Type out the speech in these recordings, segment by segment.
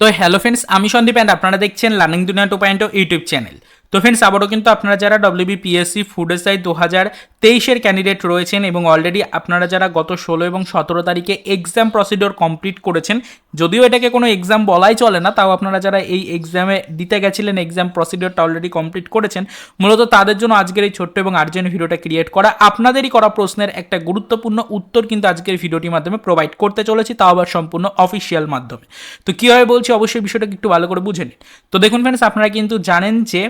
তো hello friends আমি Sandeep and আপনারা দেখছেন learning Duniya two point YouTube channel তো ফ্রেন্ডস আবারও কিন্তু আপনারা যারা ডব্লিউবি পিএসসি ফুড এসআই দু হাজার তেইশের ক্যান্ডিডেট রয়েছেন এবং অলরেডি আপনারা যারা গত ষোলো এবং সতেরো তারিখে এক্সাম প্রসিডিওর কমপ্লিট করেছেন, যদিও এটাকে কোনো এক্সাম বলাই চলে না, তাও আপনারা যারা এই এক্সামে দিতে গেছিলেন এক্সাম প্রসিডিওরটা অলরেডি কমপ্লিট করেছেন, মূলত তাদের জন্য আজকের এই ছোট্ট এবং আর্জেন্ট ভিডিওটা ক্রিয়েট করা। আপনাদেরই করা প্রশ্নের একটা গুরুত্বপূর্ণ উত্তর কিন্তু আজকের ভিডিওটির মাধ্যমে প্রোভাইড করতে চলেছি, তাও আবার সম্পূর্ণ অফিসিয়াল মাধ্যমে। তো কীভাবে বলছি, অবশ্যই বিষয়টাকে একটু ভালো করে বুঝে নিন। তো দেখুন ফ্রেন্ডস আপনারা কিন্তু জানেন যে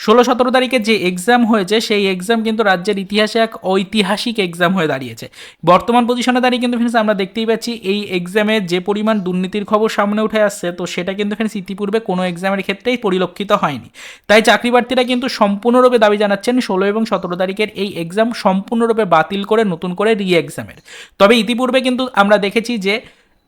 ষোলো সতেরো তারিখে যে এক্সাম হয়েছে, সেই এক্সাম কিন্তু রাজ্যের ইতিহাসে এক ঐতিহাসিক এক্সাম হয়ে দাঁড়িয়েছে। বর্তমান পজিশনে দাঁড়িয়ে কিন্তু ফ্রেন্ডস আমরা দেখতেই পাচ্ছি, এই এক্সামে যে পরিমাণ দুর্নীতির খবর সামনে উঠে আসছে, তো সেটা কিন্তু ফ্রেন্ডস ইতিপূর্বে কোনো এক্সামের ক্ষেত্রেই পরিলক্ষিত হয়নি। তাই চাকরি প্রার্থীরা কিন্তু সম্পূর্ণরূপে দাবি জানাচ্ছেন, ষোলো এবং সতেরো তারিখের এই এক্সাম সম্পূর্ণরূপে বাতিল করে নতুন করে রি এক্সামের তবে ইতিপূর্বে কিন্তু আমরা দেখেছি যে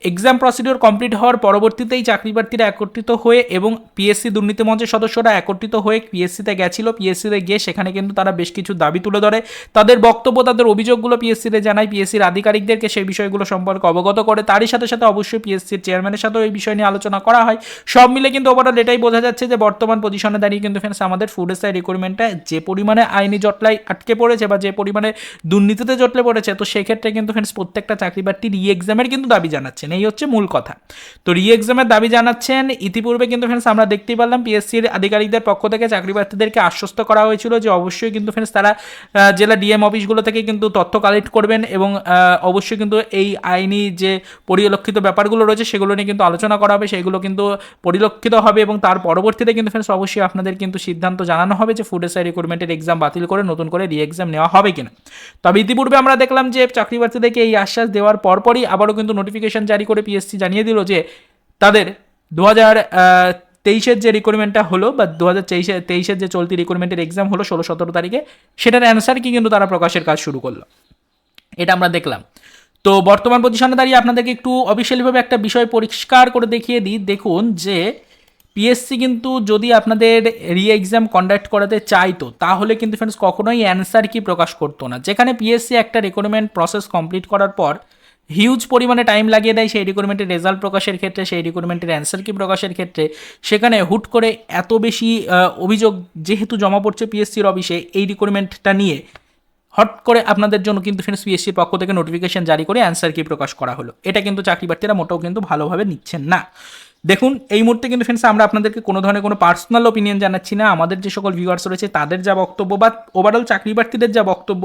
এক্সাম প্রসিডিওর কমপ্লিট হওয়ার পরবর্তীতেই চাকরি প্রার্থীরা একত্রিত হয়ে এবং পিএসসি দুর্নীতি মঞ্চের সদস্যরা একত্রিত হয়ে পিএসসিতে গেছিল। পিএসসিতে গিয়ে সেখানে কিন্তু তারা বেশ কিছু দাবি তুলে ধরে। তাদের বক্তব্য, তাদের অভিযোগগুলো পিএসসিতে জানায়। পিএসসির আধিকারিকদেরকে সেই বিষয়গুলো সম্পর্কে অবগত করে। তারই সাথে সাথে অবশ্যই পিএসসির চেয়ারম্যানের সাথেও এই বিষয় নিয়ে আলোচনা করা হয়। সব মিলে কিন্তু ওভারঅল এটাই বোঝা যাচ্ছে যে বর্তমান পজিশনে দাঁড়িয়ে কিন্তু ফ্রেন্ডস আমাদের ফুড এসআই রিক্রুটমেন্টটা যে পরিমাণে আইনি জটলাই আটকে পড়েছে বা যে পরিমাণে দুর্নীতিতে জটলে পড়েছে, তো সেক্ষেত্রে কিন্তু ফ্রেন্ডস প্রত্যেকটা চাকরি প্রার্থী রি এক্সামের কিন্তু দাবি জানাচ্ছেন এই হচ্ছে মূল কথা। তো রি এক্সামের দাবি জানাচ্ছেন, ইতিপূর্বে কিন্তু ফ্রেন্ডস আমরা দেখতেই পারলাম পিএসসির আধিকারিকদের পক্ষ থেকে চাকরি প্রার্থীদেরকে আশ্বস্ত করা হয়েছিল যে অবশ্যই কিন্তু ফ্রেন্ডস তারা জেলা ডিএম অফিসগুলো থেকে কিন্তু তথ্য কালেক্ট করবেন এবং অবশ্যই কিন্তু এই আইনি যে পরিলক্ষিত ব্যাপারগুলো রয়েছে সেগুলো নিয়ে কিন্তু আলোচনা করা হবে, সেগুলো কিন্তু পরিলক্ষিত হবে এবং তার পরবর্তীতে কিন্তু ফ্রেন্ডস অবশ্যই আপনাদের কিন্তু সিদ্ধান্ত জানানো হবে যে ফুড এসআই রিক্রুটমেন্টের এক্সাম বাতিল করে নতুন করে রি এক্সাম নেওয়া হবে কিনা। তবে ইতিপূর্বে আমরা দেখলাম যে চাকরি প্রার্থীদেরকে এই আশ্বাস দেওয়ার পরপরই আবারও কিন্তু নোটিফিকেশন জারি করে পিএসসি জানিয়ে দিল যে তাদের দু তেইশের যে রিক্রুটমেন্টটা হলো বা দু হাজার তেইশে, তেইশের যে চলতি রিক্রুটমেন্টের এক্সাম হলো ষোলো, সতেরো তারিখে, সেটার অ্যান্সার কি কিন্তু তারা প্রকাশের কাজ শুরু করল। এটা আমরা দেখলাম। তো বর্তমান পজিশনে দাঁড়িয়ে আপনাদেরকে একটু অফিসিয়ালিভাবে একটা বিষয় পরিষ্কার করে দেখিয়ে দিই। দেখুন যে পিএসসি কিন্তু যদি আপনাদের রি এক্সাম কন্ডাক্ট করাতে চাইতো, তাহলে কিন্তু ফ্রেন্ডস কখনোই অ্যান্সার কি প্রকাশ করতো না। যেখানে পিএসসি একটা রিক্রুটমেন্ট প্রসেস কমপ্লিট করার পর হিউজ পরিমাণে টাইম লাগিয়ে দেয় সেই রিক্রুটমেন্টের রেজাল্ট প্রকাশের ক্ষেত্রে, সেই রিক্রুটমেন্টের অ্যান্সার কি প্রকাশের ক্ষেত্রে। সেখানে হুট করে এত বেশি অভিযোগ যেহেতু জমা পড়ছে পিএসসির অফিসে এই রিক্রুটমেন্টটা নিয়ে হট করে আপনাদের জন্য কিন্তু ফ্রেন্ডস পিএসসির পক্ষ থেকে নোটিফিকেশান জারি করে অ্যান্সার কি প্রকাশ করা হলো। এটা কিন্তু চাকরি প্রার্থীরা মোটেও কিন্তু ভালোভাবে নিচ্ছেন না। দেখুন, এই মুহূর্তে কিন্তু ফ্রেন্ডস আমরা আপনাদেরকে কোনো ধরনের কোনো পার্সোনাল ওপিনিয়ন জানাচ্ছি না। আমাদের যে সকল ভিউয়ার্স রয়েছে, তাদের যা বক্তব্য বা ওভারঅল চাকরি প্রার্থীদের যা বক্তব্য,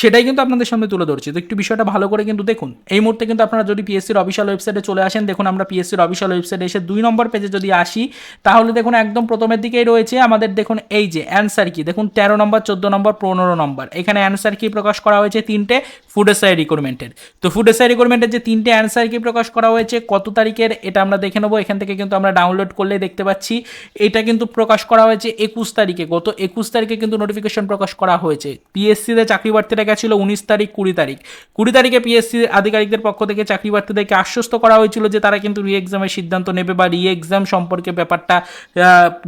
সেটাই কিন্তু আপনাদের সামনে তুলে ধরছি। তো একটু বিষয়টা ভালো করে কিন্তু দেখুন। এই মুহূর্তে কিন্তু আপনারা যদি পিএসসির অফিসিয়াল ওয়েবসাইটে চলে আসেন, দেখুন আমরা পিএসসির অফিসিয়াল ওয়েবসাইটে এসে দুই নম্বর পেজে যদি আসি, তাহলে দেখুন একদম প্রথমের দিকেই রয়েছে আমাদের দেখুন এই যে অ্যান্সার কি দেখুন, তেরো নম্বর, চোদ্দ নম্বর, পনেরো নম্বর। এখানে অ্যান্সার কি প্রকাশ করা হয়েছে তিনটে ফুড এসআই রিক্রুটমেন্টের তো ফুড এসআই রিক্রুটমেন্টের যে তিনটে অ্যান্সার কি প্রকাশ করা হয়েছে, কত তারিখের, এটা আমরা দেখে নেব। এখান থেকে কিন্তু আমরা ডাউনলোড করলে দেখতে পাচ্ছি। এটা কিন্তু প্রকাশ করা হয়েছে একুশ তারিখে। গত একুশ তারিখে কিন্তু নোটিফিকেশন প্রকাশ করা হয়েছে। পিএসসিতে চাকরি প্রার্থীরা গেছিল উনিশ তারিখ, কুড়ি তারিখ। কুড়ি তারিখে পিএসসি আধিকারিকদের পক্ষ থেকে চাকরি প্রার্থীদেরকে আশ্বস্ত করা হয়েছিল যে তারা কিন্তু রি এক্সামের সিদ্ধান্ত নেবে বা রি এক্সাম সম্পর্কে ব্যাপারটা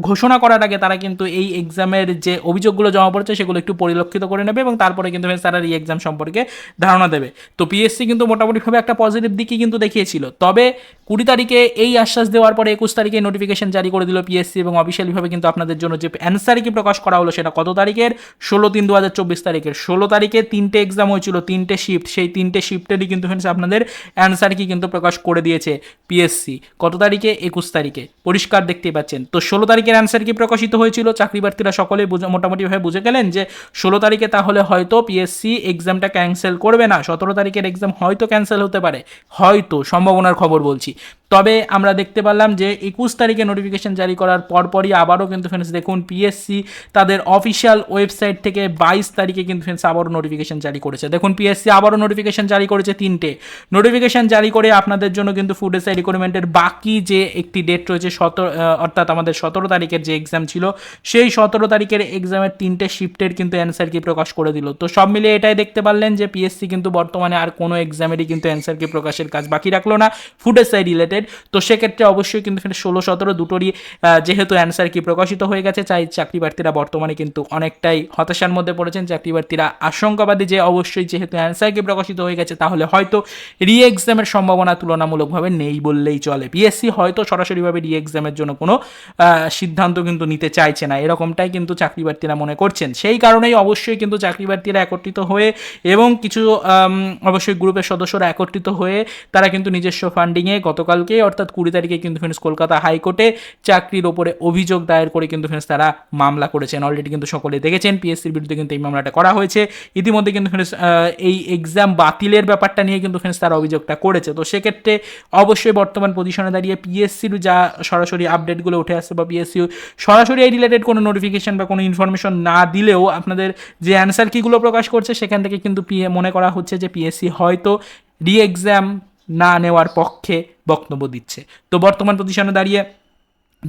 ঘোষণা করার আগে তারা কিন্তু এই এক্সামের যে অভিযোগগুলো জমা পড়েছে সেগুলো একটু পরিলক্ষিত করে নেবে এবং তারপরে কিন্তু তারা রি এক্সাম সম্পর্কে ধারণা দেবে। তো পিএসসি কিন্তু মোটামুটিভাবে একটা পজিটিভ দিকই কিন্তু দেখিয়েছিল। তবে কুড়ি তারিখে এই আশ্বাস দেওয়ার পরে একুশ তারিখে নোটিফিকেশন জারি করে দিল পিএসসি এবং অফিসিয়ালিভাবে কিন্তু আপনাদের জন্য যে অ্যান্সার কি প্রকাশ করা হলো সেটা কত তারিখের? ষোলো তিন দু হাজার চব্বিশ তারিখের। ষোলো তারিখে তিনটে এক্সাম হয়েছিল, তিনটে শিফট সেই তিনটে শিফটেরই কিন্তু ফ্রেন্ডস আপনাদের অ্যান্সার কি কিন্তু প্রকাশ করে দিয়েছে পিএসসি কত তারিখে? একুশ তারিখে। পরিষ্কার দেখতেই পাচ্ছেন। তো ষোলো তারিখের অ্যান্সার কি প্রকাশিত হয়েছিল? চাকরি প্রার্থীরা সকলে মোটামুটিভাবে বুঝে গেলেন যে ষোলো তারিখে তাহলে হয়তো পিএসসি এক্সামটা ক্যান্সেল করবে না। সতেরো তারিখের এক্সাম হয়তো ক্যান্সেল হতে পারে। হয়তো, সম্ভাবনার খবর বলছি। তবে আমরা দেখতে পারলাম যে একুশ তারিখে নোটিফিকেশন জারি করার পরপরই আবারও কিন্তু ফ্রেন্ডস দেখুন পিএসসি তাদের অফিসিয়াল ওয়েবসাইট থেকে বাইশ তারিখে কিন্তু ফ্রেন্ডস আবারও নোটিফিকেশন জারি করেছে। দেখুন পিএসসি আবারও নোটিফিকেশন জারি করেছে তিনটে। নোটিফিকেশন জারি করে আপনাদের জন্য কিন্তু ফুড এসআই রিক্রুটমেন্টের বাকি যে একটি ডেট রয়েছে সতেরো অর্থাৎ আমাদের সতেরো তারিখের যে এক্সাম ছিল, সেই সতেরো তারিখের এক্সামের তিনটে শিফটের কিন্তু অ্যান্সার কি প্রকাশ করে দিল। তো সব মিলিয়ে এটাই দেখতে পারলেন যে পিএসসি কিন্তু বর্তমানে আর কোনো এক্সামেরই কিন্তু অ্যান্সার কি প্রকাশের কাজ বাকি রাখল না। ফুড এসআই রিলেটেড রিলেটেড তো সেক্ষেত্রে অবশ্যই কিন্তু এখানে ষোলো, সতেরো দুটোরই যেহেতু অ্যান্সার কি প্রকাশিত হয়ে গেছে, চাই চাকরি প্রার্থীরা বর্তমানে কিন্তু অনেকটাই হতাশার মধ্যে পড়েছেন চাকরি প্রার্থীরা আশঙ্কাবাদী যে অবশ্যই যেহেতু অ্যান্সার কি প্রকাশিত হয়ে গেছে, তাহলে হয়তো রি এক্সামের সম্ভাবনা তুলনামূলকভাবে নেই বললেই চলে। পিএসসি হয়তো সরাসরিভাবে রি এক্সামের জন্য কোনো সিদ্ধান্ত কিন্তু নিতে চাইছে না, এরকমটাই কিন্তু চাকরি প্রার্থীরা মনে করছেন। সেই কারণেই অবশ্যই কিন্তু চাকরি প্রার্থীরা একত্রিত হয়ে এবং কিছু অবশ্যই গ্রুপের সদস্যরা একত্রিত হয়ে তারা কিন্তু নিজস্ব ফান্ডিংয়ে গতকালকে অর্থাৎ কুড়ি তারিখে কিন্তু ফ্রেন্ডস কলকাতা হাইকোর্টে চাকরির ওপরে অভিযোগ দায়ের করে কিন্তু ফ্রেন্ডস তারা মামলা করেছেন। অলরেডি কিন্তু সকলে দেখেছেন পিএসসির বিরুদ্ধে কিন্তু এই মামলাটা করা হয়েছে। ইতিমধ্যে কিন্তু ফ্রেন্ডস এই এক্সাম বাতিলের ব্যাপারটা নিয়ে কিন্তু ফ্রেন্ডস তারা অভিযোগটা করেছে। তো সেক্ষেত্রে অবশ্যই বর্তমান পজিশনে দাঁড়িয়ে পিএসসির যা সরাসরি আপডেটগুলো উঠে আসছে বা পিএসসি সরাসরি এই রিলেটেড কোনো নোটিফিকেশন বা কোনো ইনফরমেশন না দিলেও আপনাদের যে অ্যান্সার কিগুলো প্রকাশ করছে, সেখান থেকে কিন্তু মনে করা হচ্ছে যে পিএসসি হয়তো রি এক্সাম না নেওয়ার পক্ষে বক্তব্য দিচ্ছে। তো বর্তমান প্রতিষ্ঠানে দাঁড়িয়ে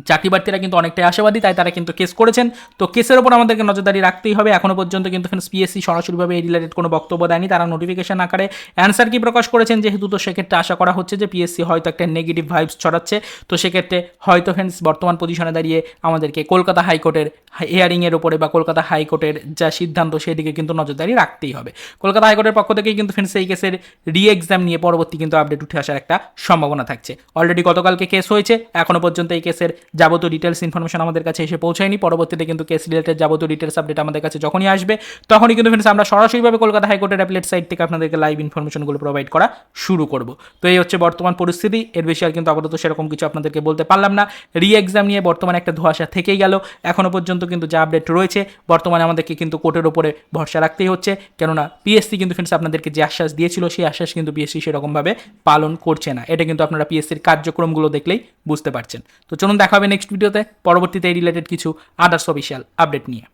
চাকরি প্রার্থীরা কিন্তু অনেকটাই আশাবাদী, তাই তারা কিন্তু কেস করেছেন। তো কেসের ওপর আমাদেরকে নজরদারি রাখতেই হবে। এখনও পর্যন্ত কিন্তু ফ্রেন্ডস পিএসসি সরাসরিভাবে এই রিলেটেড কোনো বক্তব্য দেয়নি। তারা নোটিফিকেশন আকারে অ্যান্সার কি প্রকাশ করেছেন, যেহেতু তো সেক্ষেত্রে আশা করা হচ্ছে যে পিএসসি হয়তো একটা নেগেটিভ ভাইবস ছড়াচ্ছে। তো সেক্ষেত্রে হয়তো ফ্রেন্ডস বর্তমান পজিশনে দাঁড়িয়ে আমাদেরকে কলকাতা হাইকোর্টের হিয়ারিংয়ের ওপরে বা কলকাতা হাইকোর্টের যা সিদ্ধান্ত, সেদিকে কিন্তু নজরদারি রাখতেই হবে। কলকাতা হাইকোর্টের পক্ষ থেকেই কিন্তু ফ্রেন্ডস এই কেসের রি এক্সাম নিয়ে পরবর্তী কিন্তু আপডেট উঠে আসার একটা সম্ভাবনা থাকছে। অলরেডি গতকালকে কেস হয়েছে এখনও পর্যন্ত এই কেসের যাবতীয় ডিটেলস ইনফরমেশন আমাদের কাছে এসে পৌঁছায়নি। পরবর্তীতে কিন্তু কেস রিলেটেড যাবতীয় ডিটেলস আপডেট আমাদের কাছে যখনই আসবে, তখনই কিন্তু ফ্রেন্ডস আমরা সরাসরিভাবে কলকাতা হাইকোর্টের অ্যাপলেট সাইট থেকে আপনাদেরকে লাইভ ইনফরমেশনগুলো প্রোভাইড করা শুরু করব। তো এই হচ্ছে বর্তমান পরিস্থিতি। এর বেশি আর কিন্তু আপাতত সেরকম কিছু আপনাদেরকে বলতে পারলাম না। রি এক্সাম নিয়ে বর্তমানে একটা ধোয়াশা থেকেই গেল। এখনও পর্যন্ত কিন্তু যা আপডেট রয়েছে, বর্তমানে আমাদেরকে কিন্তু কোর্টের ওপরে ভরসা রাখতেই হচ্ছে। কেননা পিএসসি কিন্তু ফ্রেন্ডস আপনাদেরকে যে আশ্বাস দিয়েছিল, সেই আশ্বাস কিন্তু পিএসসি সেরকমভাবে পালন করছে না। এটা কিন্তু আপনারা পিএসসির কার্যক্রমগুলো দেখলেই বুঝতে পারছেন। তো চলুন দেখা হবে নেক্সট ভিডিওতে পরবর্তীতে এই রিলেটেড কিছু আদার্স অফিসিয়াল আপডেট নিয়ে।